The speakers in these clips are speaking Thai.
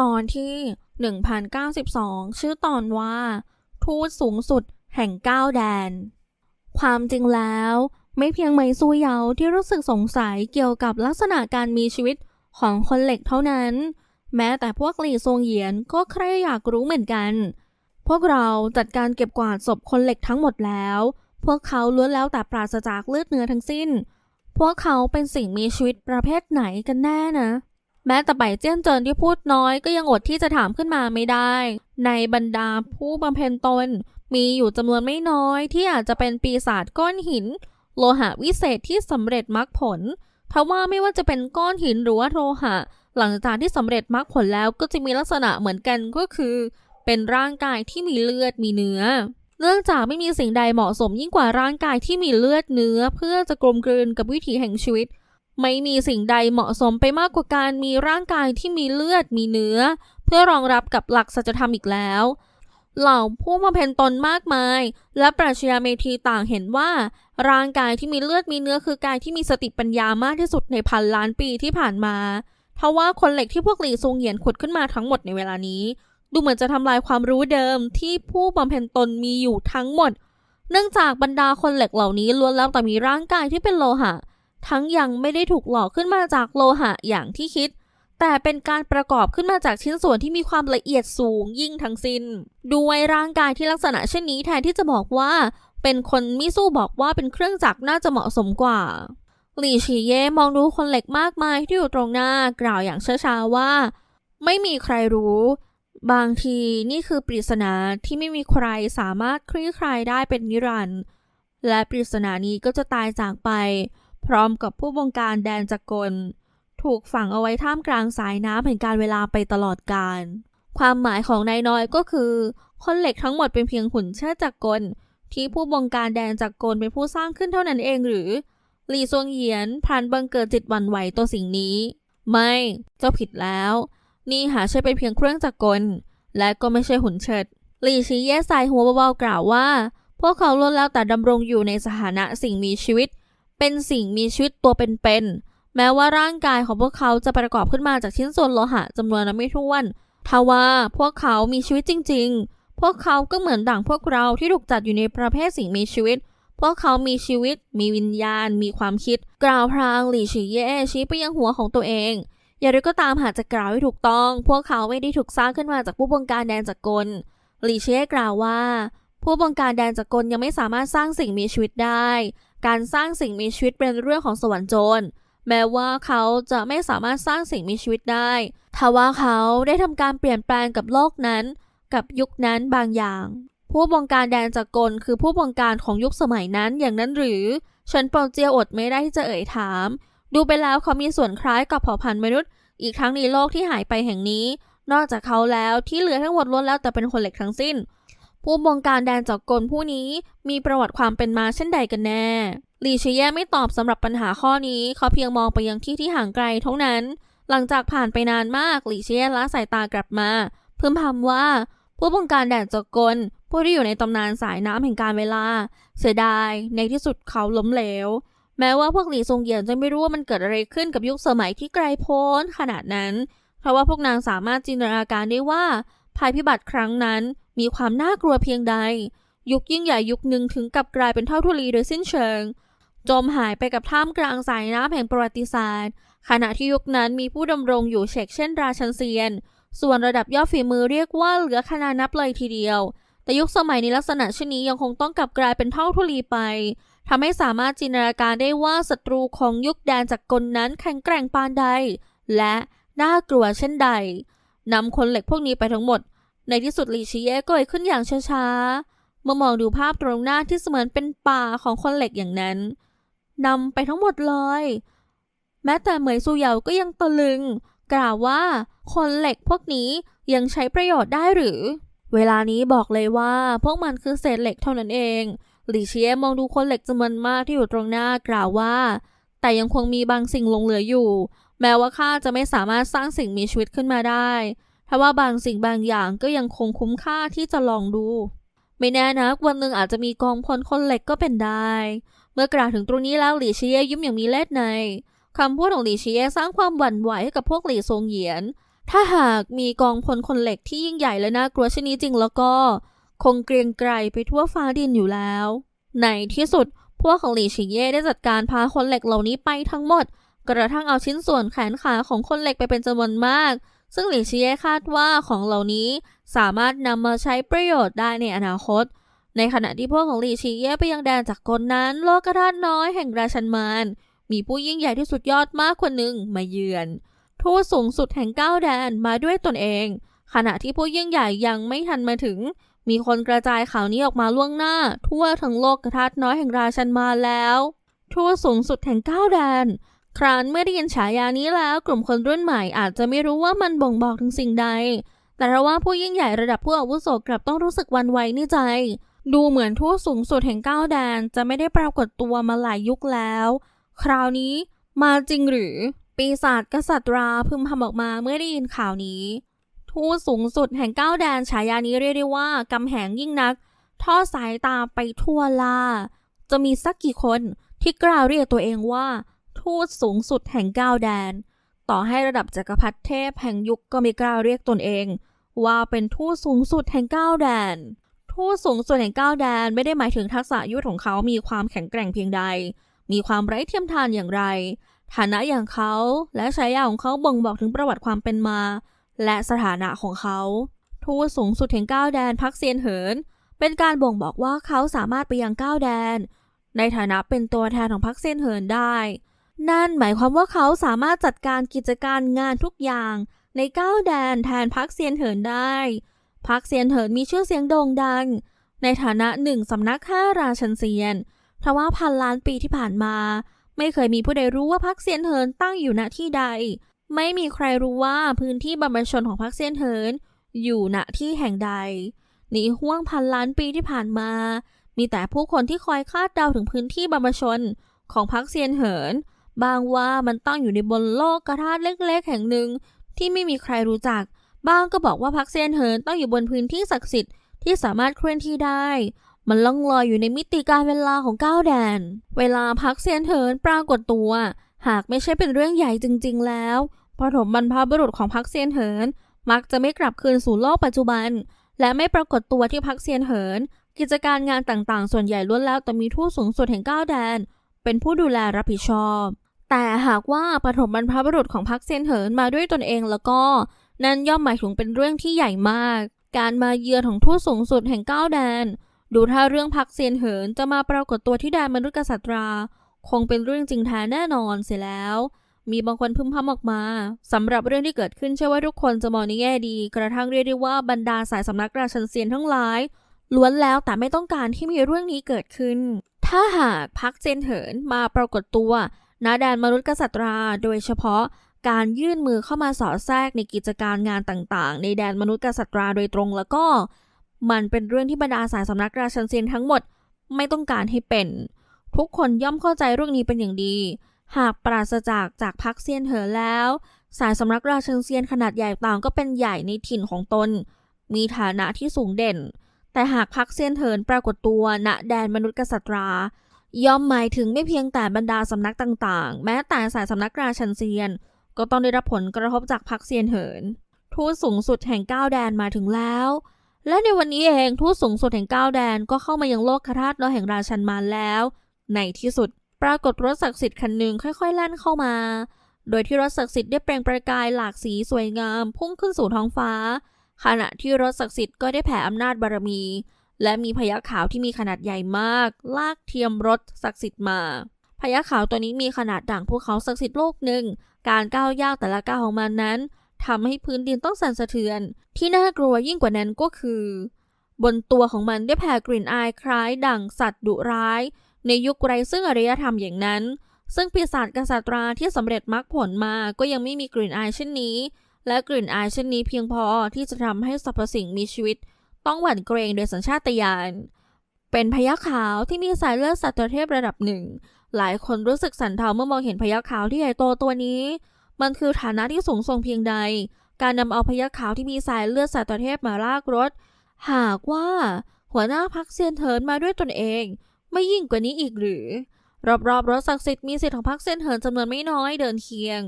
ตอนที่ 1092 ชื่อตอนว่า ทูตสูงสุดแห่งก้าวแดน ความจริงแล้วไม่เพียงไมซูเยาที่รู้สึกสงสัยเกี่ยวกับลักษณะการมีชีวิตของคนเหล็กเท่านั้น แม้แต่พวกหลี่ซงเหยียนก็ใครอยากรู้เหมือนกัน พวกเราจัดการเก็บกวาดศพคนเหล็กทั้งหมดแล้ว พวกเขาล้วนแล้วแต่ปราศจากเลือดเนื้อทั้งสิ้น พวกเขาเป็นสิ่งมีชีวิตประเภทไหนกันแน่นะ แม้แต่ไปเจี้ยนเจินที่พูดน้อยก็ยังอดที่จะถามขึ้นมาไม่ได้ ในบรรดาผู้บำเพ็ญตน มีอยู่จำนวนไม่น้อยที่อาจจะเป็นปีศาจก้อนหิน โลหะวิเศษที่สำเร็จมรรคผลทว่าไม่ว่าจะเป็นก้อนหินหรือว่าโลหะ หลังจากที่สำเร็จมรรคผลแล้วก็จะมีลักษณะเหมือนกันก็คือ เป็นร่างกายที่มีเลือดมีเนื้อเนื่องจากไม่มีสิ่งใดเหมาะสมยิ่งกว่าร่างกายที่มีเลือดเนื้อ เพื่อจะกลมกลืนกับวิถีแห่งชีวิต ไม่มีสิ่งใดเหมาะสมไปมากกว่าการมีร่างกายที่มีเลือดมีเนื้อ เพื่อรองรับกับหลักสัจธรรมอีกแล้ว เหล่าผู้มาเพ็ญตนมากมาย และปรัชญาเมธีต่างเห็นว่า ร่างกายที่มีเลือดมีเนื้อคือกายที่มีสติปัญญามากที่สุดในพันล้านปีที่ผ่านมาทว่าคนเหล็กที่พวกหลีซุงเหยียนขุดขึ้นมาทั้งหมดในเวลานี้ ดูเหมือนจะทำลายความรู้เดิมที่ผู้บำเพ็ญตนมีอยู่ทั้งหมด เนื่องจากบรรดาคนเหล็กเหล่านี้ล้วนแล้วแต่มีร่างกายที่เป็นโลหะ ทั้งยังไม่ได้ถูกหล่อขึ้นมาจากโลหะอย่างที่คิด แต่เป็นการประกอบขึ้นมาจากชิ้นส่วนที่มีความละเอียดสูงยิ่งทั้งสิน้น ด้วยร่างกายที่ลักษณะเช่นนี้แทนที่จะบอกว่า เป็นคนมิสู้บอกว่าเป็นเครื่องจักรน่าจะเหมาะสมกว่าหลี่ฉีเย่มองดูคนเหล็กมากมายที่อยู่ตรงหน้ากล่าวอย่างช้าๆว่า ไม่มีใครรู้ บางทีนี่คือปริศนาที่ไม่มีใครสามารถคลี่คลายได้เป็นนิรันดร์และปริศนานี้ก็จะตายจากไป พร้อมกับผู้บงการแดนจักรถูกฝังเอาไว้ท่ามกลางสายน้ำแห่งการเวลาไปตลอดกาลความหมายของนายน้อยก็คือ คนเหล็กทั้งหมดเป็นเพียงหุ่นเชิดจักรที่ผู้บงการแดนจักรเป็นผู้สร้างขึ้นเท่านั้นเองหรือหลี่ซวงเหยียนพลันบังเกิดจิตวันไหวตัวสิ่งนี้ ไม่ เจ้าผิดแล้ว นี่หาใช่เป็นเพียงเครื่องจักรและก็ไม่ใช่หุ่นเชิดหลี่ชี้แย่สายหัวเบาๆกล่าวว่า พวกเขาล้วนแล้วแต่ดำรงอยู่ในสถานะสิ่งมีชีวิต เป็นสิ่งมีชีวิตตัวเป็นๆ แม้ว่าร่างกายของพวกเขาจะประกอบขึ้นมาจากชิ้นส่วนโลหะจำนวนนับไม่ถ้วน ทว่าพวกเขามีชีวิตจริง ๆ พวกเขาก็เหมือนดั่งพวกเราที่ถูกจัดอยู่ในประเภทสิ่งมีชีวิต พวกเขามีชีวิต มีวิญญาณ มีความคิด กล่าวพลางหลี่ฉีเย่ชี้ไปยังหัวของตัวเองอย่างไรก็ตามหากจะกล่าวให้ถูกต้อง พวกเขาไม่ได้ถูกสร้างขึ้นมาจากผู้บงการแดนจักรหลี่เช่กล่าวว่า ผู้บงการแดนจักรยังไม่สามารถสร้างสิ่งมีชีวิตได้ การสร้างสิ่งมีชีวิตเป็นเรื่องของสวรรค์โจร แม้ว่าเขาจะไม่สามารถสร้างสิ่งมีชีวิตได้ทว่าเขาได้ทำการเปลี่ยนแปลงกับโลกนั้น กับยุคนั้นบางอย่าง ผู้บงการแดนจักรคือผู้บงการของยุคสมัยนั้นอย่างนั้นหรือ ฉันเปาเจียอดไม่ได้ที่จะเอ่ยถาม ดูไปแล้วเขามีส่วนคล้ายกับเผ่าพันธุ์มนุษย์ อีกทั้งในโลกที่หายไปแห่งนี้ นอกจากเขาแล้วที่เหลือทั้งหมดล้วนแล้วแต่เป็นคนเหล็กทั้งสิ้น ผู้บงการแดนจักรผู้นี้มีประวัติความเป็นมาเช่นใดกันแน่หลี่ชิเย่ไม่ตอบสำหรับปัญหาข้อนี้ เขาเพียงมองไปยังที่ที่ห่างไกลเท่านั้น หลังจากผ่านไปนานมากหลี่ชิเย่ละสายตากลับมาพึมพำว่า ผู้บงการแดนจักรผู้ที่อยู่ในตำนานสายน้ำแห่งการเวลา เสียดายในที่สุดเขาล้มเหลว แม้ว่าพวกหลีซงเหยียนจะไม่รู้ว่ามันเกิดอะไรขึ้นกับยุคสมัยที่ไกลโพ้นขนาดนั้น เพราะว่าพวกนางสามารถจินตนาการได้ว่าภัยพิบัติครั้งนั้น มีความน่ากลัวเพียงใด ยุคยิ่งใหญ่ยุคหนึ่งถึงกับกลายเป็นเท่าทุลีโดยสิ้นเชิง จมหายไปกับท่ามกลางสายน้ำแห่งประวัติศาสตร์ ขณะที่ยุคนั้นมีผู้ดำรงอยู่เชกเช่นราชันเซียน ส่วนระดับยอดฝีมือเรียกว่าเหลือขนานับเลยทีเดียว แต่ยุคสมัยในลักษณะเช่นนี้ยังคงต้องกลับกลายเป็นเท่าทุลีไปทำให้สามารถจินตนาการได้ว่าศัตรูของยุคแดนจักรนนั้นแข็งแกร่งปานใด และน่ากลัวเช่นใดนำคนเหล็กพวกนี้ไปทั้งหมด ในที่สุดลีชิเย่ก็เอ่ยขึ้นอย่างช้าๆ เมื่อมองดูภาพตรงหน้าที่เสมือนเป็นป่าของคนเหล็กอย่างนั้นนำไปทั้งหมดเลย แม้แต่เหมยซูเหยาก็ยังตะลึง กล่าวว่าคนเหล็กพวกนี้ยังใช้ประโยชน์ได้หรือ เวลานี้บอกเลยว่า พวกมันคือเศษเหล็กเท่านั้นเองหลีเชียมองดูคนเหล็กจำนวนมากที่อยู่ตรงหน้ากล่าวว่า แต่ยังคงมีบางสิ่งหลงเหลืออยู่ แม้ว่าข้าจะไม่สามารถสร้างสิ่งมีชีวิตขึ้นมาได้ ทว่าบางสิ่งบางอย่างก็ยังคงคุ้มค่าที่จะลองดู ไม่แน่นะวันหนึ่งอาจจะมีกองพลคนเหล็กก็เป็นได้ เมื่อกล่าวถึงตรงนี้แล้วหลี่เชียยิ้มอย่างมีเล่ห์ในคำพูดของหลี่เชียสร้างความหวั่นไหวให้กับพวกหลี่ซงเหยียน ถ้าหากมีกองพลคนเหล็กที่ยิ่งใหญ่และน่ากลัวชนนี้จริงแล้วก็ คงเกรียงไกรไปทั่วฟ้าดินอยู่แล้ว ในที่สุดพวกของหลี่ชิเย่ได้จัดการพาคนเหล็กเหล่านี้ไปทั้งหมด กระทั่งเอาชิ้นส่วนแขนขาของคนเหล็กไปเป็นจำนวนมาก ซึ่งหลี่ชิเย่คาดว่าของเหล่านี้สามารถนำมาใช้ประโยชน์ได้ในอนาคต ในขณะที่พวกของหลีชิเย่ไปยังแดนจากกลนั้น โลกธาตุน้อยแห่งราชันมานมีผู้ยิ่งใหญ่ที่สุดยอดมากคนหนึ่งมาเยือนทูตสูงสุดแห่งเก้าแดนมาด้วยตนเอง ขณะที่ผู้ยิ่งใหญ่ยังไม่ทันมาถึง มีคนกระจายข่าวนี้ออกมาล่วงหน้า ทั่วทั้งโลกกระทัดน้อยแห่งราชันมาแล้ว ทูตสูงสุดแห่งเก้าแดน ครั้นเมื่อได้ยินฉายานี้แล้ว กลุ่มคนรุ่นใหม่อาจจะไม่รู้ว่ามันบ่งบอกถึงสิ่งใด แต่เราว่าผู้ยิ่งใหญ่ระดับผู้อาวุโสกลับต้องรู้สึกวันไวในใจ ดูเหมือนทูตสูงสุดแห่งเก้าแดนจะไม่ได้ปรากฏตัวมาหลายยุคแล้ว คราวนี้มาจริงหรือ ปีศาจกษัตราพึมพำออกมาเมื่อได้ยินข่าวนี้ ทูตสูงสุดแห่งเก้าแดนฉายานี้เรียกได้ว่ากำแหงยิ่งนัก ทอดสายตาไปทั่วลาจะมีสักกี่คนที่กล้าเรียกตัวเองว่า ทูตสูงสุดแห่งก้าวแดน ต่อให้ระดับจักรพรรดิเทพแห่งยุคก็ไม่กล้าเรียกตนเอง ว่าเป็นทูตสูงสุดแห่งก้าวแดน ทูตสูงสุดแห่งก้าวแดนไม่ได้หมายถึงทักษะยุทธของเขามีความแข็งแกร่งเพียงใด มีความไร้เทียมทานอย่างไร ฐานะอย่างเขาและฉายาของเขาบ่งบอกถึงประวัติความเป็นมา และสถานะของเขา ทูตสูงสุดแห่งก้าวแดนพักเซียนเหิน เป็นการบ่งบอกว่าเขาสามารถไปยังก้าวแดนในฐานะเป็นตัวแทนของพักเซียนเหินได้ นั่นหมายความว่าเขาสามารถจัดการกิจการงานทุกอย่างในเก้าแดนแทนพักเซียนเหินได้พักเซียนเหินมีชื่อเสียงโด่งดัง ในฐานะหนึ่งสำนักข้าราชันเซียนทว่าพันล้านปีที่ผ่านมา ไม่เคยมีผู้ใดรู้ว่าพักเซียนเหินตั้งอยู่ณที่ใด ไม่มีใครรู้ว่าพื้นที่บรรพชนของพักเซียนเหินอยู่ณที่แห่งใดในห่วงพันล้านปีที่ผ่านมา มีแต่ผู้คนที่คอยคาดเดาถึงพื้นที่บรรพชนของพักเซียนเหิน บางว่ามันตั้งอยู่ในบนโลกกระทาเล็กๆ แห่งหนึ่ง ที่ไม่มีใครรู้จัก บางก็บอกว่าพักเซียนเหินตั้งอยู่บนพื้นที่ศักดิ์สิทธิ์ที่สามารถเคลื่อนที่ได้ มันล่องลอยอยู่ในมิติการเวลาของก้าวแดน เวลาพักเซียนเหินปรากฏตัว หากไม่ใช่เป็นเรื่องใหญ่จริง ๆ แล้วปฐมบรรพบุรุษของพักเซียนเหิน มักจะไม่กลับคืนสู่โลกปัจจุบัน และไม่ปรากฏตัวที่พักเซียนเหิน กิจการงานต่างๆ ส่วนใหญ่ล้วนแล้วแต่มีทูตสูงสุดแห่งก้าวแดน เป็นผู้ดูแลรับผิดชอบ แต่หากว่าปฐมบรรพบุรุษของพักเซียนเหินมาด้วยตนเองแล้วก็นั่นย่อมหมายถึงเป็นเรื่องที่ใหญ่มาก การมาเยือนของทูตสูงสุดแห่งก้าวแดน ดูถ้าเรื่องพักเซียนเหินจะมาปรากฏตัวที่แดนมนุษย์กษัตรา คงเป็นเรื่องจริงแท้แน่นอนเสียแล้ว มีบางคนพึมพำออกมาสำหรับเรื่องที่เกิดขึ้นเชื่อว่าทุกคนจะมองในแง่ดี กระทั่งเรียกได้ว่าบรรดาสายสำนักราชันเซียนทั้งหลายล้วนแล้วแต่ไม่ต้องการที่มีเรื่องนี้เกิดขึ้น ถ้าหากพักเซียนเหินมาปรากฏตัว ณแดนมนุษย์กษัตรา โดยเฉพาะการยื่นมือเข้ามาสอดแทรกในกิจการงานต่างๆ ในแดนมนุษย์กษัตราโดยตรงแล้วก็ มันเป็นเรื่องที่บรรดาสายสำนักราชันเซียนทั้งหมดไม่ต้องการให้เป็น ทุกคนย่อมเข้าใจเรื่องนี้เป็นอย่างดี หากปราศจากจากพักเซียนเหินแล้ว สายสำนักราชันเซียนขนาดใหญ่ต่างก็เป็นใหญ่ในถิ่นของตน มีฐานะที่สูงเด่น แต่หากพักเซียนเหินปรากฏตัวณแดนมนุษย์กษัตรา ย่อมหมายถึงไม่เพียงแต่บรรดาสำนักต่างๆ แม้แต่สายสำนักราชันเซียน ก็ต้องได้รับผลกระทบจากพักเซียนเหิน ทูตสูงสุดแห่งก้าวแดนมาถึงแล้ว และในวันนี้เองทูตสูงสุดแห่งก้าวแดนก็เข้ามายังโลกคราชน้อยแห่งราชันมารแล้ว ในที่สุด ปรากฏรถศักดิ์สิทธิ์คันหนึ่งค่อยๆแล่นเข้ามา โดยที่รถศักดิ์สิทธิ์ได้เปล่งประกายหลากสีสวยงาม พุ่งขึ้นสู่ท้องฟ้า ขณะที่รถศักดิ์สิทธิ์ก็ได้แผ่อำนาจบารมี และมีพญาขาวที่มีขนาดใหญ่มาก ลากเทียมรถศักดิ์สิทธิ์มาพญาขาวตัวนี้มีขนาดด่างภูเขาศักดิ์สิทธิ์โลกหนึ่ง การก้าวย่างแต่ละก้าวของมันนั้นทำให้พื้นดินต้องสั่นสะเทือน ที่น่ากลัวยิ่งกว่านั้นก็คือ บนตัวของมันได้แผ่กลิ่นอายคล้ายดั่งสัตว์ดุร้าย ในยุคไร้ซึ่งอารยธรรมอย่างนั้น ซึ่งปีศาจกษัตราที่สำเร็จมรรคผลมาก็ยังไม่มีกลิ่นอายเช่นนี้ และกลิ่นอายเช่นนี้เพียงพอที่จะทำให้สรรพสิ่งมีชีวิต ต้องหวั่นเกรงโดยสัญชาตญาณ เป็นพญาขาวที่มีสายเลือดสัตว์เทพระดับหนึ่ง หลายคนรู้สึกสันเทาเมื่อมองเห็นพญาขาวที่ใหญ่โตตัวนี้ มันคือฐานะที่สูงส่งเพียงใด การนำเอาพญาขาวที่มีสายเลือดสัตว์เทพมาลากรถ หากว่าหัวหน้าพักเซียนเทินมาด้วยตนเอง ไม่ยิ่งกว่านี้อีกหรือ รอบๆรถศักดิ์สิทธิ์มีสิทธิ์ของพักเซียนเหินจำนวนไม่น้อยเดินเคียง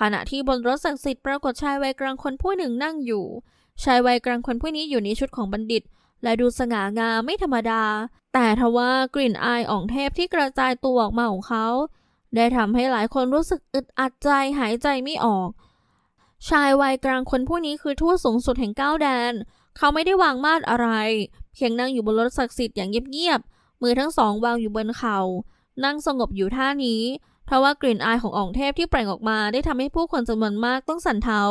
ขณะที่บนรถศักดิ์สิทธิ์ปรากฏชายวัยกลางคนผู้หนึ่งนั่งอยู่ ชายวัยกลางคนผู้นี้อยู่ในชุดของบัณฑิต และดูสง่างามไม่ธรรมดา แต่ทว่ากลิ่นอายอ่องเทพที่กระจายตัวออกมาของเขา ได้ทำให้หลายคนรู้สึกอึดอัดใจหายใจไม่ออก ชายวัยกลางคนผู้นี้คือทูตสูงสุดแห่งเก้าวแดน เขาไม่ได้วางมาดอะไร เพียงนั่งอยู่บนรถศักดิ์สิทธิ์อย่างเงียบๆมือทั้งสองวางอยู่บนเขา่านั่งสงบอยู่ท่านี้ เพราะว่ากลิ่นอายของอ่องเทพที่เปล่งออกมาได้ทำให้ผู้คนจำนวนมากต้องสั่นเทา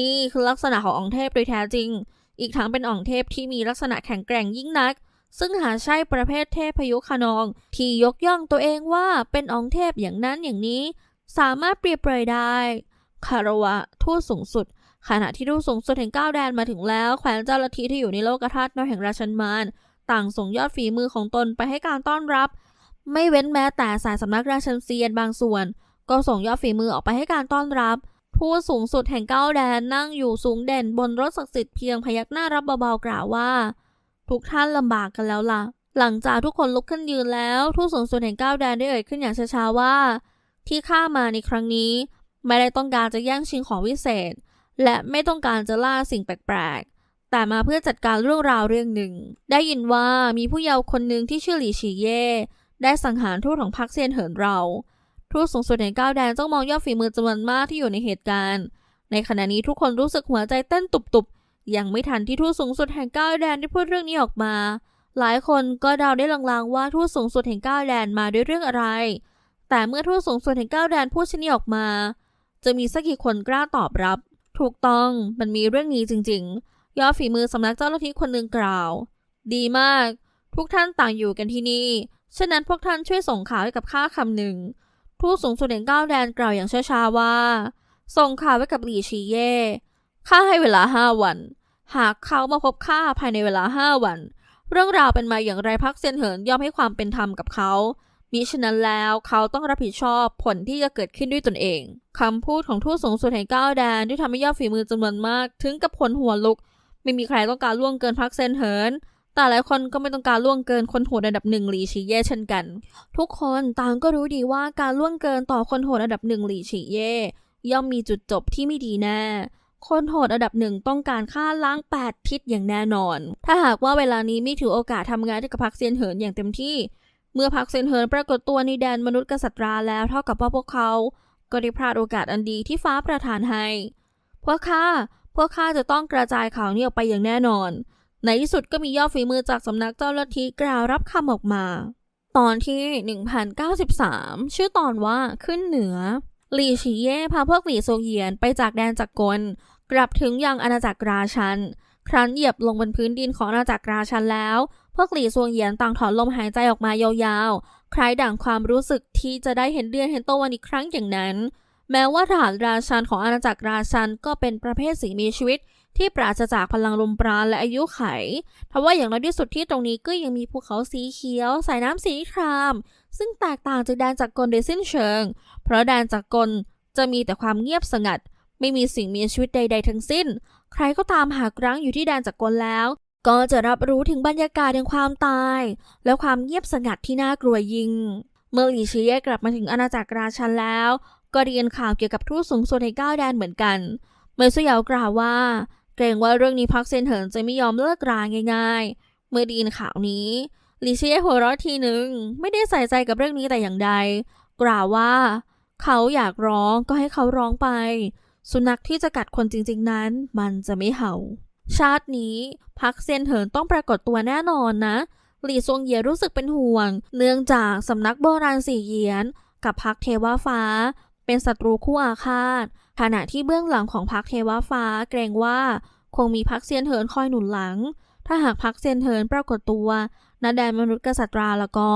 นี่คือลักษณะของอ่องเทพโดยแท้จริง อีกทั้งเป็นอ่องเทพที่มีลักษณะแข็งแกร่งยิ่งนัก ซึ่งหาใช่ประเภทเทพพยุคานอง ที่ยกย่องตัวเองว่าเป็นอ่องเทพอย่างนั้นอย่างนี้ สามารถเปรียบเปรยได้คารวะทูตสูงสุด ขณะที่ทูตสูงสุดแห่งก้าวแดนมาถึงแล้วแขวนเจ้าลัทธิที่อยู่ในโลกธาตุน้อยแห่งราชันมารต่างส่งยอดฝีมือของตนไปให้การต้อนรับ ไม่เว้นแม้แต่สายสำนักราชันเซียนบางส่วน ก็ส่งยอดฝีมือออกไปให้การต้อนรับทูตสูงสุดแห่งเก้าแดนนั่งอยู่สูงเด่นบนรถศักดิ์สิทธิ์เพียงพยักหน้ารับเบาๆกล่าวว่า ทุกท่านลำบากกันแล้วล่ะ หลังจากทุกคนลุกขึ้นยืนแล้วทูตสูงสุดแห่งเก้าแดนได้เอ่ยขึ้นอย่างช้าๆว่า ที่ข้ามาในครั้งนี้ ไม่ได้ต้องการจะแย่งชิงของวิเศษ และไม่ต้องการจะล่าสิ่งแปลกๆ แต่มาเพื่อจัดการเรื่องราวเรื่องหนึ่ง ได้ยินว่ามีผู้เยาว์คนหนึ่งที่ชื่อหลี่ฉีเย่ ได้สังหารทูตของพรรคเซียนเหินเรา ทูตสูงสุดแห่งก้าวแดนจ้องมองยอดฝีมือจำนวนมากที่อยู่ในเหตุการณ์ ในขณะนี้ทุกคนรู้สึกหัวใจเต้นตุบๆ ยังไม่ทันที่ทูตสูงสุดแห่งก้าวแดนได้พูดเรื่องนี้ออกมา หลายคนก็เดาได้ลางๆว่าทูตสูงสุดแห่งก้าวแดนมาด้วยเรื่องอะไร แต่เมื่อทูตสูงสุดแห่งก้าวแดนพูดเช่นนี้ออกมา จะมีสักกี่คนกล้าตอบรับ ถูกต้องมันมีเรื่องนี้จริง ๆ ยอดฝีมือสำนักเจ้าลัทธิคนหนึ่งกล่าว ดีมาก ทุกท่านต่างอยู่กันที่นี่ ฉะนั้นพวกท่านช่วยส่งข่าวให้กับข้าคำหนึ่ง ทูตสูงสุดแห่งก้าวแดนกล่าวอย่างช้าๆว่า ส่งข่าวไว้กับหลี่ชีเย่ข้าให้เวลาห้าวัน หากเขามาพบข้าภายในเวลาห้าวัน เรื่องราวเป็นมาอย่างไรพักเซียนเหินยอมให้ความเป็นธรรมกับเขามิฉะนั้นแล้วเขาต้องรับผิดชอบผลที่จะเกิดขึ้นด้วยตนเองคำพูดของทูตสูงสุดแห่งก้าวแดนที่ทำให้ยอดฝีมือจำนวนมาก ถึงกับผลหัวลุก ไม่มีใครต้องการล่วงเกินพักเซนเหิน แต่หลายคนก็ไม่ต้องการล่วงเกินคนโหดอันดับหนึ่งหลีฉีเย่เช่นกัน ทุกคนต่างก็รู้ดีว่าการล่วงเกินต่อคนโหดอันดับหนึ่งหลีฉีเย่ย่อมมีจุดจบที่ไม่ดีแน่คนโหดอันดับหนึ่งต้องการฆ่าล้างแปดทิศอย่างแน่นอน ถ้าหากว่าเวลานี้ไม่ถือโอกาสทำงานกับพักเซียนเหินอย่างเต็มที่ เมื่อพักเซียนเหินปรากฏตัวในแดนมนุษย์กษัตราแล้วเท่ากับว่าพวกเขาก็ได้พลาดโอกาสอันดีที่ฟ้าประทานให้ พวกข้า พวกข้าจะต้องกระจายข่าวนี้ออกไปอย่างแน่นอน ในที่สุดก็มียอดฝีมือจากสำนักเจ้าลัทธิกล่าวรับคำออกมา ตอนที่ 1093 ชื่อตอนว่าขึ้นเหนือ หลี่ฉีเย่พาพวกหลี่โซเยียนไปจากแดนจักรกล กลับถึงยังอาณาจักรราชัน ครั้นเหยียบลงบนพื้นดินของอาณาจักรราชันแล้ว พวกหลี่ซเหยียนต่างถอนลมหายใจออกมายาวๆ คล้ายดั่งความรู้สึกที่จะได้เห็นเดือนเห็นตะวันอีกครั้งอย่างนั้น แม้ว่าทหารราชันของอาณาจักรราชันก็เป็นประเภทสิ่งมีชีวิต ที่ปราศจากพลังลมปราณและอายุไข ทว่าอย่างน้อยที่สุดที่ตรงนี้ก็ยังมีภูเขาสีเขียว สายน้ำสีคราม ซึ่งแตกต่างจากแดนจักรกลโดยสิ้นเชิง เพราะแดนจักรกลจะมีแต่ความเงียบสงัด ไม่มีสิ่งมีชีวิตใด ๆ ทั้งสิ้น ใครก็ตามหากรั้งอยู่ที่แดนจักรกลแล้ว ก็จะรับรู้ถึงบรรยากาศแห่งความตาย และความเงียบสงัดที่น่ากลัวยิ่ง เมื่อหลีชีเย่กลับมาถึงอาณาจักรราชันแล้ว ก็เรียนข่าวเกี่ยวกับทูตสูงสุดในเก้าแดนเหมือนกันเมอร์ซุยาวกล่าวว่า เกรงว่าเรื่องนี้พักเซนเหินจะไม่ยอมเลิกราง่าย ๆ เมื่อดีนข่าวนี้ลีเชียหัวเราะทีหนึ่งไม่ได้ใส่ใจกับเรื่องนี้แต่อย่างใด กล่าวว่า เขาอยากร้องก็ให้เขาร้องไป สุนัขที่จะกัดคนจริงๆนั้น มันจะไม่เห่า ชาตินี้พักเซียนเหินต้องปรากฏตัวแน่นอนนะ หลี่ซวงเยียรู้สึกเป็นห่วง เนื่องจากสำนักโบราณสี่เยียน กับพักเทวฟ้า เป็นศัตรูคู่อาฆาต ขณะที่เบื้องหลังของพักเทวฟ้าเกรงว่าคงมีพักเซียนเหินคอยหนุนหลัง ถ้าหากพักเซียนเหินปรากฏตัวณแดนมนุษย์กษัตราแล้วก็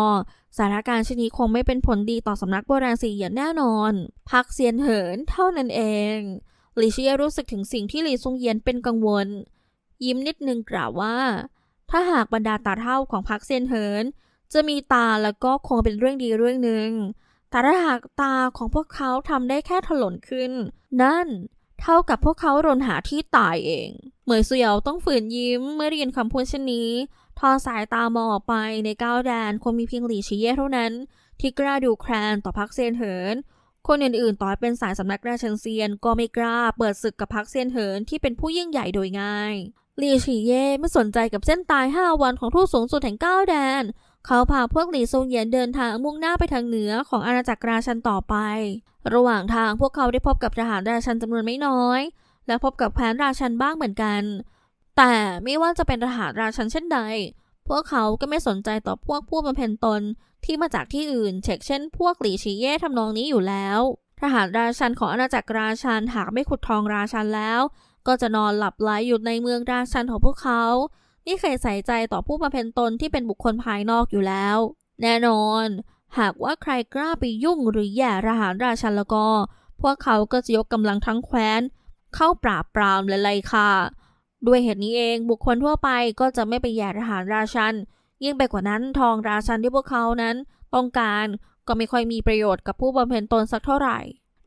สถานการณ์ชนี้คงไม่เป็นผลดีต่อสำนักโบราณสี่เหยียนแน่นอนพักเซียนเหินเท่านั้นเองหลี่เชียรู้สึกถึงสิ่งที่หลี่ซงเยียนเป็นกังวล ยิ้มนิดนึงกล่าวว่า ถ้าหากบรรดาตาเท่าของพักเซียนเหิน จะมีตาแล้วก็คงเป็นเรื่องดีเรื่องหนึ่ง แต่ถ้าหากตาของพวกเขาทำได้แค่ถลนขึ้น นั่นเท่ากับพวกเขารนหาที่ตายเอง เหมยสุเยาต้องฝืนยิ้มเมื่อเรียนคำพูดเช่นนี้ ทอสายตามองออกไปในก้าวแดนคงมีเพียงหลี่ชีเย่เท่านั้น ที่กล้าดูแคลนต่อพักเซียนเหิน คนอื่นๆ ต่อให้เป็นสายสำนักราชันเซียนก็ไม่กล้าเปิดศึกกับพักเซียนเหินที่เป็นผู้ยิ่งใหญ่โดยง่าย หลี่ฉีเย่ไม่สนใจกับเส้นตาย5วันของทูตสูงสุดแห่งก้าวแดน เขาพาพวกหลีซงเหยียนเดินทางมุ่งหน้าไปทางเหนือของอาณาจักรราชันต่อไป ระหว่างทางพวกเขาได้พบกับทหารราชันจำนวนไม่น้อย และพบกับแผนราชันบ้างเหมือนกัน แต่ไม่ว่าจะเป็นทหารราชันเช่นใด พวกเขาก็ไม่สนใจต่อพวกผู้บำเพ็ญตนที่มาจากที่อื่น เช่นเช่น พวกหลีชีเย่ทำนองนี้อยู่แล้ว ทหารราชันของอาณาจักรราชันหากไม่ขุดทองราชันแล้ว ก็จะนอนหลับไหลอยู่ในเมืองราชันของพวกเขา ไม่เคยใส่ใจต่อผู้บำเพ็ญตนที่เป็นบุคคลภายนอกอยู่แล้ว แน่นอน หากว่าใครกล้าไปยุ่งหรือแย่ทหารราชันแล้วก็ พวกเขาก็จะยกกำลังทั้งแคว้น เข้าปราบปรามและไล่ฆ่าด้วยเหตุนี้เองบุคคลทั่วไปก็จะไม่ไปแย่ทหารราชัน ยิ่งไปกว่านั้นทองราชันที่พวกเขานั้น ต้องการก็ไม่ค่อยมีประโยชน์กับผู้บำเพ็ญตนสักเท่าไหร่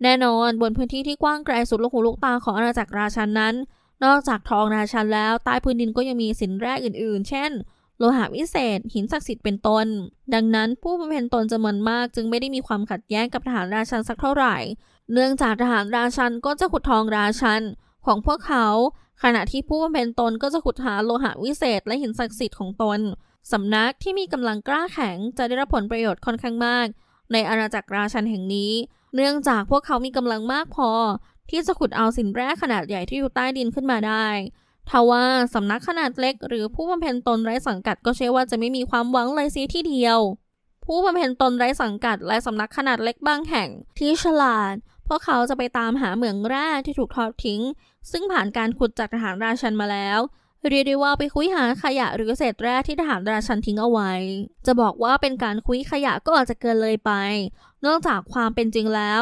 แน่นอนบนพื้นที่ที่กว้างไกลสุดลูกหูลูกตาของอาณาจักรราชันนั้น นอกจากทองราชันแล้วใต้พื้นดินก็ยังมีสินแร่อื่นๆ เช่น โลหะวิเศษ หินศักดิ์สิทธิ์เป็นต้น ดังนั้นผู้บำเพ็ญตนจำนวนมากจึงไม่ได้มีความขัดแย้งกับทหารราชันสักเท่าไหร่ เนื่องจากทหารราชันก็จะขุดทองราชันของพวกเขา ขณะที่ผู้บำเพ็ญตนก็จะขุดหาโลหะวิเศษ และหินศักดิ์สิทธิ์ของตนสำนักที่มีกำลังกล้าแข็งจะได้รับผลประโยชน์ค่อนข้างมาก ในอาณาจักรราชันแห่งนี้ เนื่องจากพวกเขามีกำลังมากพอ ที่จะขุดเอาสินแร่ขนาดใหญ่ที่อยู่ใต้ดินขึ้นมาได้ทว่าสำนักขนาดเล็ก หรือผู้บำเพ็ญตนไร้สังกัดก็เชื่อว่าจะไม่มีความหวังเลยซีที่เดียว ผู้บำเพ็ญตนไร้สังกัดและสำนักขนาดเล็กบางแห่งที่ฉลาดพวกเขาจะไปตามหาเหมืองแร่ที่ถูกทอดทิ้ง ซึ่งผ่านการขุดจากทหารราชันมาแล้วเรียกได้ว่าไปคุยหาขยะหรือเศษแร่ที่ทหารราชันทิ้งเอาไว้ จะบอกว่าเป็นการคุยขยะก็อาจจะเกินเลยไปเนื่องจากความเป็นจริงแล้ว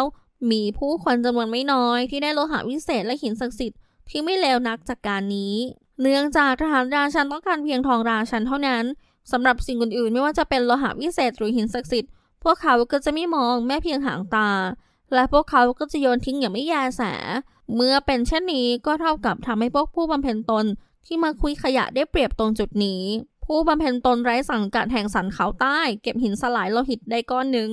มีผู้คนจำนวนไม่น้อยที่ได้โลหะวิเศษและหินศักดิ์สิทธิ์ที่ไม่เลวนักจากการนี้ เนื่องจากทหารราชันต้องการเพียงทองราชันเท่านั้นสำหรับสิ่งอื่นๆ ไม่ว่าจะเป็นโลหะวิเศษหรือหินศักดิ์สิทธิ์พวกเขาก็จะไม่มองแม้เพียงหางตา และพวกเขาก็จะโยนทิ้งอย่างไม่ยาแส เมื่อเป็นเช่นนี้ก็เท่ากับทำให้พวกผู้บำเพ็ญตนที่มาคุยขยะได้เปรียบตรงจุดนี้ ผู้บำเพ็ญตนไร้สังกัดแห่งสันเขาใต้ เก็บหินสลายโลหิตได้ก้อนหนึ่ง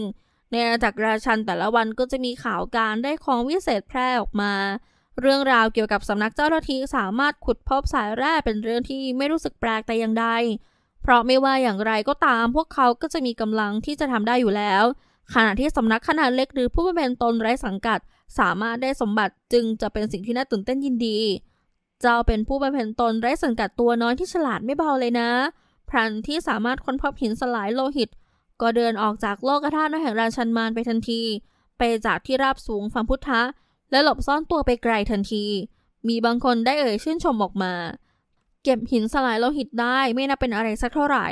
ในอาณาจักรราชันแต่ละวันก็จะมีข่าวการได้ของวิเศษแพร่ออกมา เรื่องราวเกี่ยวกับสำนักเจ้าหน้าที่สามารถขุดพบสายแร่เป็นเรื่องที่ไม่รู้สึกแปลกแต่อย่างใด เพราะไม่ว่าอย่างไรก็ตาม พวกเขาก็จะมีกำลังที่จะทำได้อยู่แล้ว ขณะที่สำนักขนาดเล็กหรือผู้บำเพ็ญตนไร้สังกัด สามารถได้สมบัติจึงจะเป็นสิ่งที่น่าตื่นเต้นยินดี เจ้าเป็นผู้บำเพ็ญตนไร้สังกัดตัวน้อยที่ฉลาดไม่เบาเลยนะพรันที่สามารถค้นพบหินสลายโลหิต ก็เดินออกจากโลกธาตุแห่งราชันมารไปทันที ไปจากที่ราบสูงฝั่งพุทธะ และหลบซ่อนตัวไปไกลทันที มีบางคนได้เอ่ยชื่นชมออกมา เก็บหินสลายโลหิตได้ไม่น่าเป็นอะไรสักเท่าไหร่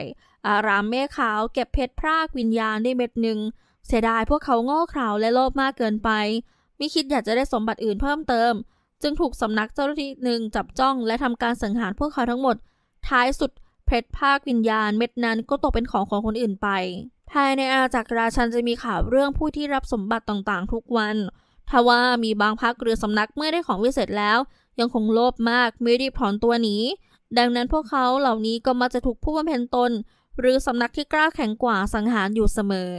อารามเมฆขาวเก็บเพชรพรากวิญญาณได้เม็ดหนึ่งเสียดายพวกเขาโง่เขลาและโลภมากเกินไป ไม่คิดอยากจะได้สมบัติอื่นเพิ่มเติม จึงถูกสำนักเจ้าหน้าที่หนึ่งจับจ้องและทำการสังหารพวกเขาทั้งหมด ท้ายสุดเพชรภาควิญญาณเม็ดนั้นก็ตกเป็นของของคนอื่นไป ภายในอาณาจักรราชันจะมีข่าวเรื่องผู้ที่รับสมบัติต่างๆ ทุกวันทว่ามีบางพักหรือสำนักเมื่อได้ของวิเศษแล้ว ยังคงโลภมากไม่รีบถอนตัวหนีดังนั้นพวกเขาเหล่านี้ก็มักจะถูกผู้บำเพ็ญตน หรือสำนักที่กล้าแข็งกว่าสังหารอยู่เสมอ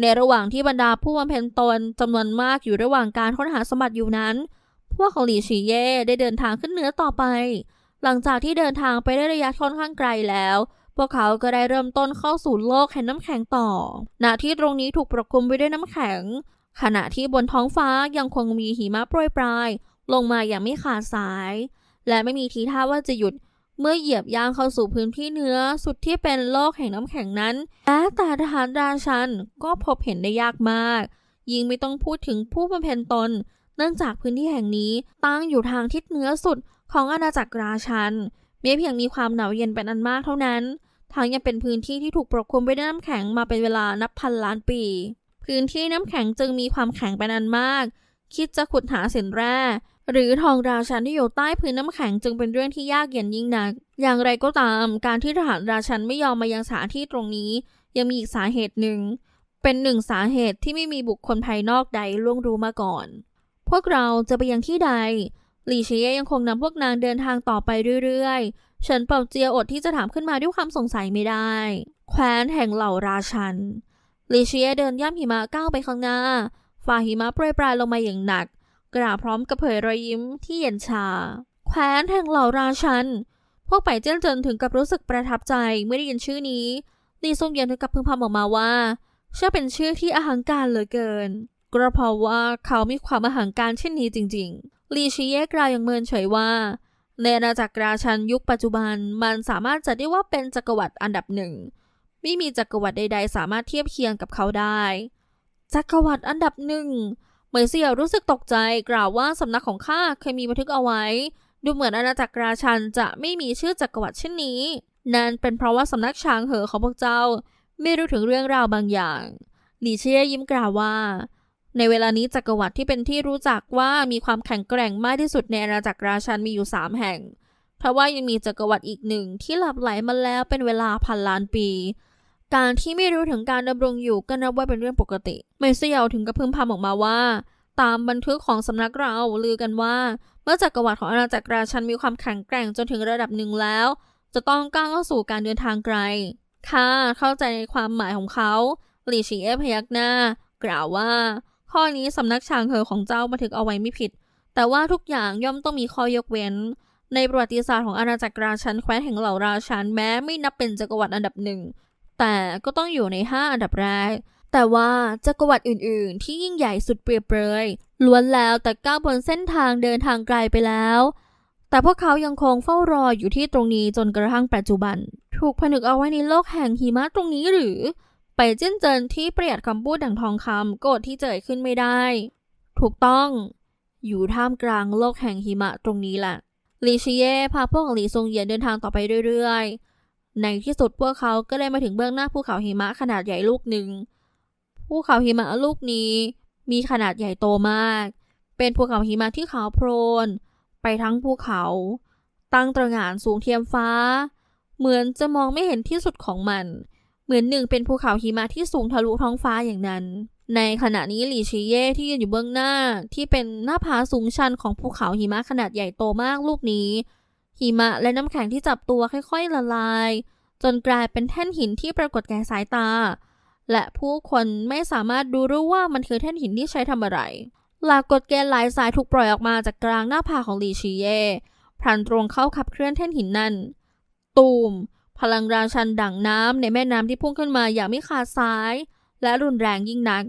ในระหว่างที่บรรดาผู้บำเพ็ญตนจำนวนมากอยู่ระหว่างการค้นหาสมบัติอยู่นั้น พวกของหลีฉีเย่ได้เดินทางขึ้นเหนือต่อไป หลังจากที่เดินทางไปได้ระยะค่อนข้างไกลแล้ว พวกเขาก็ได้เริ่มต้นเข้าสู่โลกแห่งน้ำแข็งต่อ ณ ที่ตรงนี้ถูกปกคลุมไปด้วยน้ำแข็ง ขณะที่บนท้องฟ้ายังคงมีหิมะโปรยปลาย ลงมาอย่างไม่ขาดสาย และไม่มีทีท่าว่าจะหยุด เมื่อเหยียบย่างเข้าสู่พื้นที่เนื้อสุดที่เป็นโลกแห่งน้ำแข็งนั้นแม้แต่ทหารราชันก็พบเห็นได้ยากมาก ยิ่งไม่ต้องพูดถึงผู้บำเพ็ญตน เนื่องจากพื้นที่แห่งนี้ตั้งอยู่ทางทิศเหนือสุดของอาณาจักรราชันมีเพียงมีความหนาวเย็นเป็นอันมากเท่านั้น ทางยังเป็นพื้นที่ที่ถูกปกคลุมไปด้วยน้ำแข็งมาเป็นเวลานับพันล้านปี พื้นที่น้ำแข็งจึงมีความแข็งเป็นอันมาก คิดจะขุดหาสินแร่หรือทองราชันที่อยู่ใต้พื้นน้ำแข็งจึงเป็นเรื่องที่ยากเย็นยิ่งนัก อย่างไรก็ตาม การที่ทหารราชันไม่ยอมมายังสถานที่ตรงนี้ ยังมีอีกสาเหตุหนึ่ง เป็นหนึ่งสาเหตุที่ไม่มีบุคคลภายนอกใดล่วงรู้มาก่อน พวกเราจะไปยังที่ใดหลี่เชียยังคงนำพวกนางเดินทางต่อไปเรื่อย เฉินเป่าเจียอดที่จะถามขึ้นมาด้วยความสงสัยไม่ได้ แคว้นแห่งเหล่าราชันลี่เชียเดินย่ำหิมะก้าวไปข้างหน้า ฝ่าหิมะโปรยปลายลงมาอย่างหนักกราพร้อมกับเผยรอยยิ้มที่เย็นชา แคว้นแห่งเหล่าราชัน พวกไปเจิ้นเจินถึงกับรู้สึกประทับใจเมื่อได้ยินชื่อนี้ลีซงเยียนถึงกับพึมพำออกมาว่าเชื่อเป็นชื่อที่อหังการเหลือเกินก็เพราะว่าเขามีความอหังการเช่นนี้จริง ๆ ลีชีเยกล่าวอย่างเมินเฉยว่า ในอาณาจักรราชันยุคปัจจุบันมันสามารถจัดได้ว่าเป็นจักรวรรดิอันดับหนึ่ง ไม่มีจักรวรรดิใดๆ สามารถเทียบเคียงกับเขาได้ จักรวรรดิอันดับหนึ่งเหมยเสี่ยรู้สึกตกใจกล่าวว่าสำนักของข้าเคยมีบันทึกเอาไว้ ดูเหมือนอาณาจักรราชันจะไม่มีชื่อจักรวรรดิเช่นนี้ นั่นเป็นเพราะว่าสำนักช้างเหอของพวกเจ้า ไม่รู้ถึงเรื่องราวบางอย่างหลีเชียยิ้มกล่าวว่า ในเวลานี้จักรวรรดิที่เป็นที่รู้จักว่ามีความแข็งแกร่งมากที่สุดในอาณาจักรราชันมีอยู่สามแห่งทว่ายังมีจักรวรรดิอีกหนึ่งที่หลับไหลมาแล้วเป็นเวลาพันล้านปี การที่ไม่รู้ถึงการดำรงอยู่ก็นับว่าเป็นเรื่องปกติ เมเซียวถึงกับพึมพำออกมาว่า ตามบันทึกของสำนักเราลือกันว่า เมื่อจักรวรรดิของอาณาจักรราชันมีความแข็งแกร่งจนถึงระดับหนึ่งแล้ว จะต้องก้าวเข้าสู่การเดินทางไกลค่ะเข้าใจในความหมายของเขาหลี่ฉีเอพยักหน้ากล่าวว่า ข้อนี้สำนักชางเหอของเจ้าบันทึกเอาไว้ไม่ผิด แต่ว่าทุกอย่างย่อมต้องมีข้อยกเว้น ในประวัติศาสตร์ของอาณาจักรราชันแคว้นแห่งเหล่าราชันแม้ไม่นับเป็นจักรวรรดิอันดับหนึ่งแต่ก็ต้องอยู่ในห้าอันดับแรก แต่ว่าจักรวรรดิอื่น ๆ ที่ยิ่งใหญ่สุดเปรียบเปรยล้วนแล้วแต่ก้าวบนเส้นทางเดินทางไกลไปแล้ว แต่พวกเขายังคงเฝ้ารออยู่ที่ตรงนี้จนกระทั่งปัจจุบัน ถูกผนึกเอาไว้ในโลกแห่งหิมะตรงนี้หรือ จิ้นเจินที่เปรียดคำพูดดังทองคำโกรธที่เจยขึ้นไม่ได้ ถูกต้อง อยู่ท่ามกลางโลกแห่งหิมะตรงนี้แหละลีชิเย่พาพวกหลีซงเยียนเดินทางต่อไปเรื่อยๆ ในที่สุดพวกเขาก็ได้มาถึงเบื้องหน้าภูเขาหิมะขนาดใหญ่ลูกหนึ่งภูเขาหิมะลูกนี้ มีขนาดใหญ่โตมาก เป็นภูเขาหิมะที่ขาวโพลน ไปทั้งภูเขา ตั้งตระหง่านสูงเทียมฟ้า เหมือนจะมองไม่เห็นที่สุดของมัน เหมือนหนึ่งเป็นภูเขาหิมะที่สูงทะลุท้องฟ้าอย่างนั้น ในขณะนี้หลีชีเย่ที่ยืนอยู่เบื้องหน้า ที่เป็นหน้าผาสูงชันของภูเขาหิมะขนาดใหญ่โตมากลูกนี้ หิมะและน้ำแข็งที่จับตัวค่อยๆละลาย จนกลายเป็นแท่นหินที่ปรากฏแก่สายตา และผู้คนไม่สามารถดูรู้ว่ามันคือแท่นหินที่ใช้ทำอะไร หลักกฎเกณฑ์หลายสายถูกปล่อยออกมาจากกลางหน้าผาของหลีชีเย่พลันตรงเข้าขับเคลื่อนแท่นหินนั่นตูม พลังราชันดั่งน้ำในแม่น้ำที่พุ่งขึ้นมาอย่างไม่ขาดสาย และรุนแรงยิ่งนัก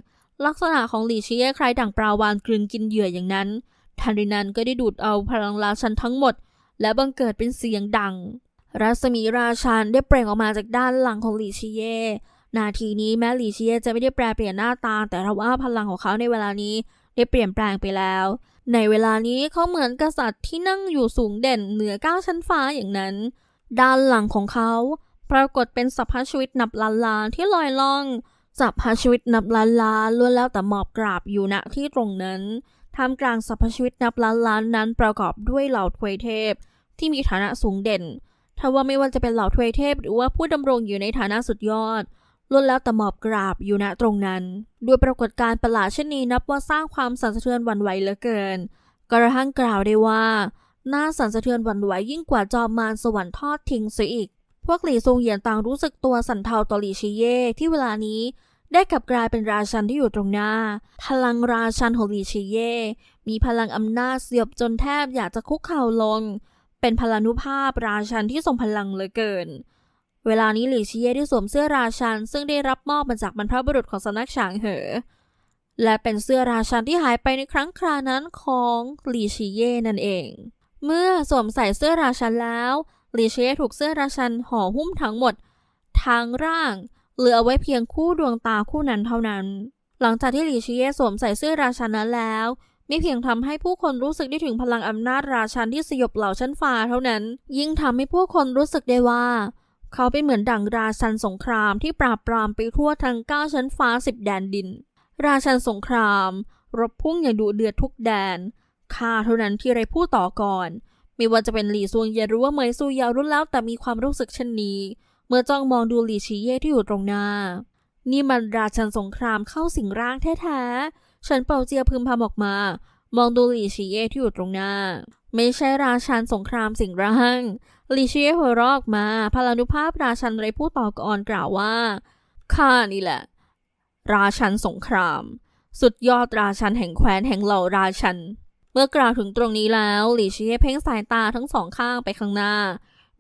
ลักษณะของหลีชีเย่คล้ายดั่งปลาวานกลืนกินเหยื่ออย่างนั้นทันใดนั้นก็ได้ดูดเอาพลังราชันทั้งหมด และบังเกิดเป็นเสียงดัง รัศมีราชันได้เปล่งออกมาจากด้านหลังของหลีชีเย่นาทีนี้แม้หลีเชียจะไม่ได้แปลเปลี่ยนหน้าตา แต่ทว่าพลังของเขาในเวลานี้ได้เปลี่ยนแปลงไปแล้ว ในเวลานี้เขาเหมือนกษัตริย์ที่นั่งอยู่สูงเด่นเหนือเก้าชั้นฟ้าอย่างนั้น ด้านหลังของเขา ปรากฏเป็นสัพพชีวิตนับล้านล้านที่ลอยล่องสัพพชีวิตนับล้านล้านล้วนแล้วแต่หมอบกราบอยู่ณที่ตรงนั้นท่ามกลางสัพพชีวิตนับล้านล้านนั้นประกอบด้วยเหล่าทวยเทพ ที่มีฐานะสูงเด่นทว่าไม่ว่าจะเป็นเหล่าทวยเทพ หรือว่าผู้ดำรงอยู่ในฐานะสุดยอดล้วนแล้วแต่หมอบกราบอยู่ณตรงนั้นด้วยปรากฏการณ์ประหลาดเช่นนี้นับว่าสร้างความสั่นสะเทือนวันไหวเหลือเกิน กระทั่งกล่าวได้ว่า หน่าสั่นสะเทือนหวั่นไหวยิ่งกว่าจอมมารสวรรค์ทอดทิ้งเสียอีก พวกหลี่ซงเหยียนต่างรู้สึกตัวสั่นเทาต่อหลี่ชิเย่ที่เวลานี้ได้กลับกลายเป็นราชันที่อยู่ตรงหน้า พลังราชันของหลี่ชิเย่ มีพลังอำนาจเสียบจนแทบอยากจะคุกเข่าลง เป็นพลานุภาพราชันที่ทรงพลังเหลือเกิน เวลานี้หลี่ชิเย่ได้สวมเสื้อราชันซึ่งได้รับมอบมาจากบรรพบุรุษของสำนักฉางเหอ และเป็นเสื้อราชันที่หายไปในครั้งครานั้นของหลี่ชิเย่นั่นเอง เมื่อสวมใส่เสื้อราชันแล้วลี่ชิเย่ถูกเสื้อราชันห่อหุ้มทั้งหมดทางร่าง เหลือไว้เพียงคู่ดวงตาคู่นั้นเท่านั้น หลังจากที่หลี่ชิเย่สวมใส่เสื้อราชันนั้นแล้วไม่เพียงทำให้ผู้คนรู้สึกได้ถึงพลังอำนาจราชันที่สยบเหล่าชั้นฟ้าเท่านั้น ยิ่งทำให้ผู้คนรู้สึกได้ว่า เขาเป็นเหมือนดั่งราชันสงครามที่ปราบปรามไปทั่วทั้งเก้าชั้นฟ้าสิบแดนดิน ราชันสงคราม รบพุ่งอย่างดุเดือดทุกแดน ข้าเท่านั้นที่ไรพูดต่อก่อน ไม่ว่าจะเป็นหลี่ซวงเยนหรือว่าเหมยซูยาวรุ่นแล้วแต่มีความรู้สึกเช่นนี้ เมื่อจ้องมองดูหลี่ชีเย่ที่อยู่ตรงหน้า นี่มันราชันสงครามเข้าสิงร่างแท้ๆฉันเป่าเจียพึมพำออกมา มองดูหลี่ชีเย่ที่อยู่ตรงหน้า ไม่ใช่ราชันสงครามสิงร่างหลี่ชีเย่หัวเราะออกมาพลานุภาพราชันไรผู้ต่อก่อนกล่าวว่าข้านี่แหละ ราชันสงคราม สุดยอดราชันแห่งแคว้นแห่งเหล่าราชัน เมื่อกล่าวถึงตรงนี้แล้วหลี่เชียเพ่งสายตาทั้งสองข้างไปข้างหน้า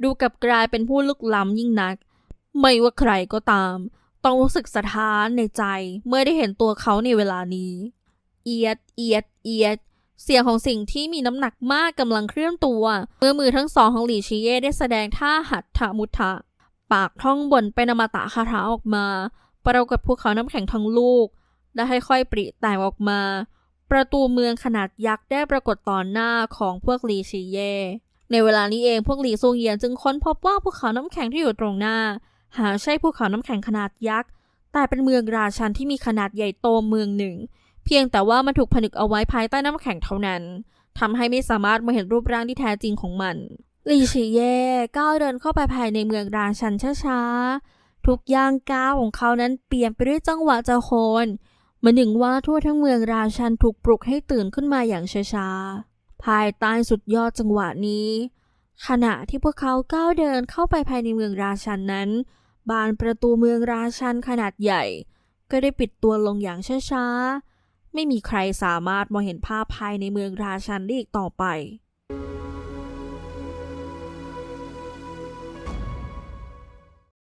ดูกับกลายเป็นผู้ลึกล้ำยิ่งนัก ไม่ว่าใครก็ตาม ต้องรู้สึกสะท้านในใจเมื่อได้เห็นตัวเขาในเวลานี้ เอียดเอียดเอียด เสียงของสิ่งที่มีน้ำหนักมากกำลังเคลื่อนตัว เมื่อมือทั้งสองของหลี่ชีเย่ได้แสดงท่าหัตถมุทะปากท่องบนเป็นอมตะคาถาออกมาปรากฏภูเขาน้ำแข็งทั้งลูก ได้ค่อยๆปริแตกออกมา ประตูเมืองขนาดยักษ์ได้ปรากฏต่อหน้าของพวกลีชีเย่ในเวลานี้เองพวกหลีซูเยียนจึงค้นพบว่าภูเขาน้ำแข็งที่อยู่ตรงหน้า หาใช่ภูเขาน้ำแข็งขนาดยักษ์แต่เป็นเมืองราชันที่มีขนาดใหญ่โตเมืองหนึ่ง เพียงแต่ว่ามันถูกผนึกเอาไว้ภายใต้น้ำแข็งเท่านั้นทำให้ไม่สามารถมองเห็นรูปร่างที่แท้จริงของมันลีชีเย่ก้าวเดินเข้าไปภายในเมืองราชันช้าๆทุกย่างก้าวของเขานั้นเปลี่ยนไปด้วยจังหวะจะโคน เหมือนหนึ่งว่าทั่วทั้งเมืองราชันถูกปลุกให้ตื่นขึ้นมาอย่างช้าๆ ภายใต้สุดยอดจังหวะนี้ ขณะที่พวกเขาก้าวเดินเข้าไปภายในเมืองราชันนั้น บานประตูเมืองราชันขนาดใหญ่ ก็ได้ปิดตัวลงอย่างช้าๆ ไม่มีใครสามารถมองเห็นภาพภายในเมืองราชันได้อีกต่อไป